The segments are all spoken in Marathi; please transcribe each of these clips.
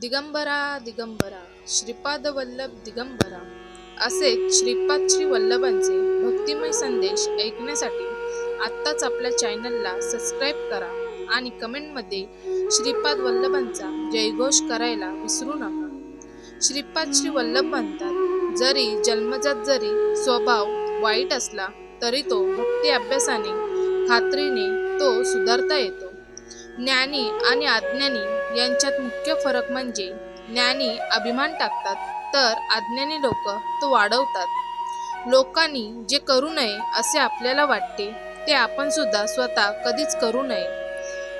दिगंबरा दिगंबरा श्रीपाद वल्लभ दिगंबरा असे श्रीपाद श्री वल्लभांचे भक्तिमय संदेश ऐकण्यासाठी आत्ताच आपल्या चॅनलला सबस्क्राईब करा आणि कमेंटमध्ये श्रीपाद वल्लभांचा जयघोष करायला विसरू नका. श्रीपाद श्री वल्लभ म्हणतात जरी जन्मजात जरी स्वभाव वाईट असला तरी तो भक्ती अभ्यासाने खात्रीने तो सुधारता येतो. ज्ञानी आणि अज्ञानी यांच्यात मुख्य फरक म्हणजे ज्ञानी अभिमान टाकतात तर अज्ञानी लोक तो वाढवतात. लोकांनी जे करू नये असे आपल्याला वाटते ते आपण सुद्धा स्वतः कधीच करू नये.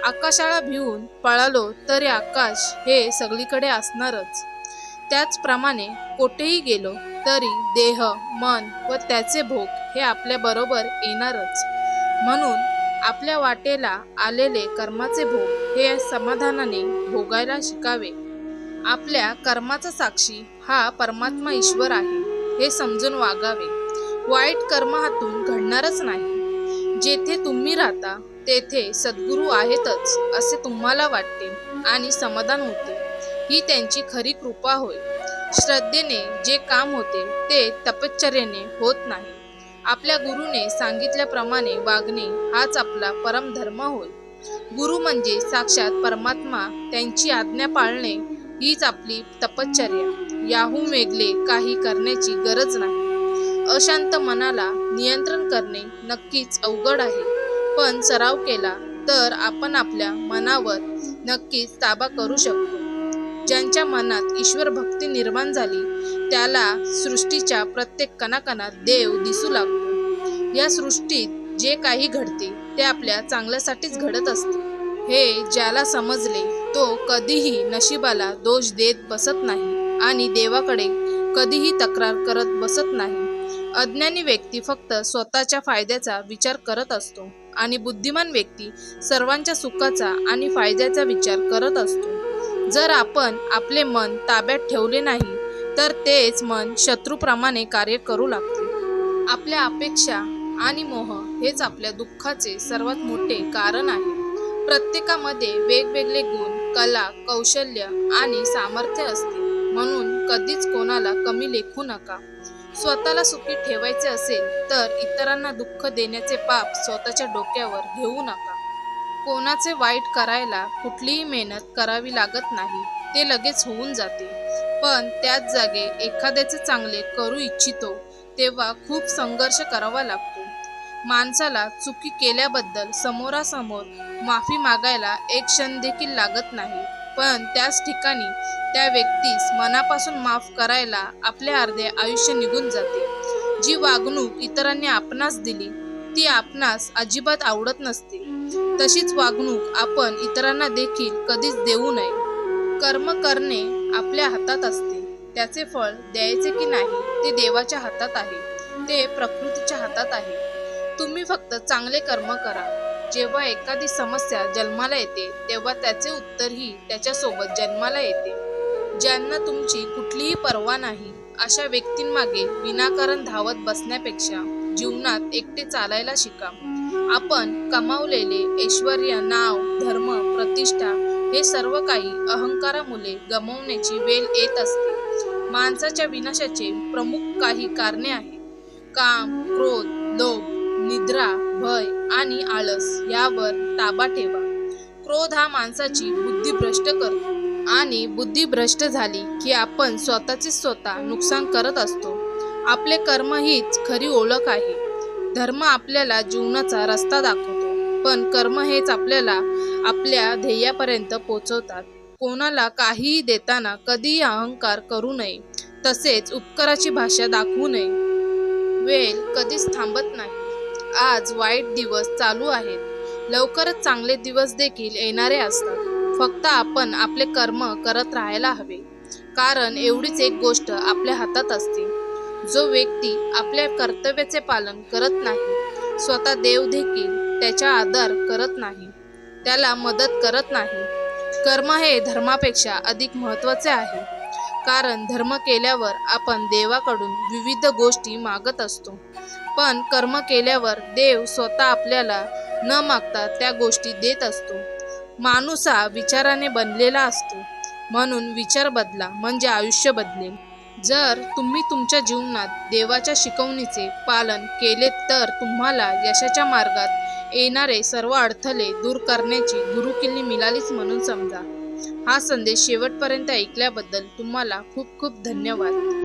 आकाशाला भिवून पळालो तरी आकाश हे सगळीकडे असणारच. त्याचप्रमाणे कोठेही गेलो तरी देह मन व त्याचे भोग हे आपल्या बरोबर येणारच. म्हणून आपल्या वाटेला आलेले कर्माचे भोग हे समाधानाने भोगायला शिकावे. आपल्या कर्माचा साक्षी हा परमात्मा ईश्वर आहे हे समजून वागावे. वाईट कर्म हातून घडणारच नाही. जेथे तुम्ही राहता तेथे सद्गुरू आहेतच असे तुम्हाला वाटते आणि समाधान होते. ही त्यांची खरी कृपा होय. श्रद्धेने जे काम होते ते तपश्चर्याने होत नाही. आपल्या गुरुने सांगितल्याप्रमाणे वागणे हाच आपला परमधर्म होय. गुरु म्हणजे साक्षात परमात्मा त्यांची आज्ञा पाळणे हीच आपली तपश्चर्या. याहून वेगळे काही करण्याची गरज नाही. अशांत मनाला नियंत्रण करणे नक्कीच अवघड आहे. पण सराव केला तर आपण आपल्या मनावर नक्कीच ताबा करू शकतो. ज्यांच्या मनात ईश्वर भक्ती निर्माण झाली त्याला सृष्टीच्या प्रत्येक कणाकणात देव दिसू लागतो. या सृष्टीत जे काही घडते ते आपल्या चांगल्यासाठीच घडत असते. हे ज्याला समजले तो कधीही नशिबाला दोष देत बसत नाही आणि देवाकडे कधीही तक्रार करत बसत नाही. अज्ञानी व्यक्ती फक्त स्वतःच्या फायद्याचा विचार करत असतो आणि बुद्धिमान व्यक्ती सर्वांच्या सुखाचा आणि फायद्याचा विचार करत असतो. जर आपण आपले मन ताब्यात ठेवले नाही तर तेच मन शत्रूप्रमाणे कार्य करू लागते. आपल्या अपेक्षा आणि मोह हेच आपल्या दुःखाचे सर्वात मोठे कारण आहे. प्रत्येकामध्ये वेगवेगळे गुण कला कौशल्य आणि सामर्थ्य असते. म्हणून कधीच कोणाला कमी लेखू नका. स्वतःला सुखी ठेवायचे असेल तर इतरांना दुःख देण्याचे पाप स्वतःच्या डोक्यावर घेऊ नका. कोणाचे वाईट करायला कुठलीही मेहनत करावी लागत नाही. ते लगेच होऊन जाते. पण त्याच जागे एखाद्याचे चांगले करू इच्छितो तेव्हा खूप संघर्ष करावा लागतो. माणसाला चुकी केल्याबद्दल समोरासमोर माफी मागायला एक क्षण देखील लागत नाही. पण त्याच ठिकाणी त्या व्यक्तीस मनापासून माफ करायला आपले अर्धे आयुष्य निघून जाते. जी वागणूक इतरांनी आपणास दिली ती आपणास अजिबात आवडत नसते. तशीच वागणूक आपण इतरांना देखील कधीच देऊ नये. कर्म करणे आपल्या हातात असते. त्याचे फळ द्यायचे की नाही ते देवाच्या हातात आहे. ते प्रकृतीच्या हातात आहे. तुम्ही फक्त चांगले कर्म करा. जेव्हा एखादी समस्या जन्माला येते तेव्हा त्याचे उत्तरही त्याच्यासोबत जन्माला येते. ज्यांना तुमची कुठलीही पर्वा नाही अशा व्यक्तींमागे विनाकारण धावत बसण्यापेक्षा जीवनात एकटे चालायला शिका. आपण कमावलेले ऐश्वर नाव धर्म प्रतिष्ठा हे सर्व काही अहंकारामुळे गमवण्याची वेळ येत असते. माणसाच्या विनाशाचे प्रमुख काही कारणे आहेत. काम क्रोध लोभ निद्रा भय आणि आळस यावर ताबा ठेवा. क्रोध हा माणसाची बुद्धी भ्रष्ट करतो आणि बुद्धी भ्रष्ट झाली की आपण स्वतःचे स्वतः नुकसान करत असतो. आपले कर्म हीच खरी ओळख आहे. धर्म आपल्याला जीवनाचा रस्ता दाखवतो. पण कर्म हेच आपल्याला आपल्या ध्येयापर्यंत पोचवतात. कोणाला काहीही देताना कधीही अहंकार करू नये. तसेच उपकाराची भाषा दाखवू नये. वेळ कधीच थांबत नाही. आज वाईट दिवस चालू आहेत. लवकरच चांगले दिवस देखील येणारे असतात. फक्त आपण आपले कर्म करत राहायला हवे. कारण एवढीच एक गोष्ट आपल्या हातात असते. जो व्यक्ती आपल्या कर्तव्याचे पालन करत नाही स्वतः देव देखील त्याचा आदर करत नाही. त्याला मदत करत नाही. कर्म हे धर्मापेक्षा अधिक महत्त्वाचे आहे. कारण धर्म केल्यावर आपण देवाकडून विविध गोष्टी मागत असतो. पण कर्म केल्यावर देव स्वतः आपल्याला न मागता त्या गोष्टी देत असतो. माणूस हा विचाराने बनलेला असतो. म्हणून विचार बदला म्हणजे आयुष्य बदलेल. जर तुम्ही तुमच्या जीवनात देवाच्या शिकवणीचे पालन केले तर तुम्हाला यशाच्या मार्गात येणारे सर्व अडथळे दूर करण्याची गुरुकिल्ली मिळालीच म्हणून समजा. हा संदेश शेवटपर्यंत ऐकल्याबद्दल तुम्हाला खूप खूप धन्यवाद.